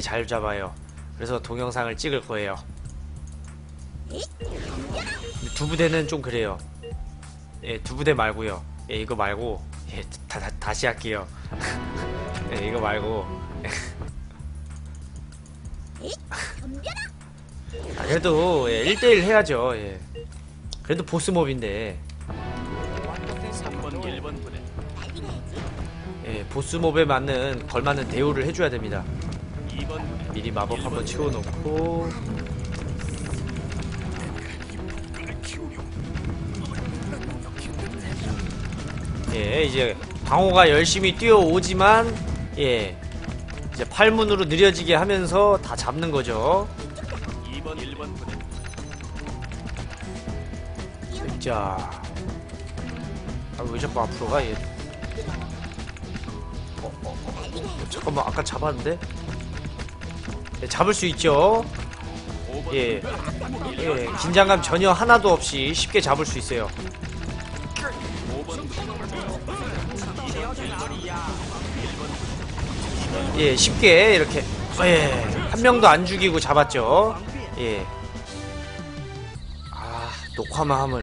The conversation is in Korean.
잘 잡아요. 그래서 동영상을 찍을 거예요. 두 부대는 좀 그래요. 예, 두 부대 말고요. 예, 이거 말고 예, 다, 다, 다시 할게요. 예, 이거 말고. 아, 그래도 예, 1대1 해야죠. 예. 그래도 보스몹인데. 3번 1번 부대 예, 보스몹에 맞는 걸맞는 대우를 해줘야 됩니다. 2번 부대 미리 마법 한번 치워놓고. 예 이제 방호가 열심히 뛰어오지만 예 이제 팔문으로 느려지게 하면서 다 잡는 거죠. 2번 1번 부대 자 아, 왜 자꾸 앞으로 가 얘. 어, 어, 어, 어, 잠깐만 아까 잡았는데 예, 잡을 수 있죠 5번 예, 예, 긴장감 전혀 하나도 없이 쉽게 잡을 수 있어요. 5번 예, 쉽게 이렇게 예, 한 명도 안 죽이고 잡았죠. 예. 아, 녹화만 하면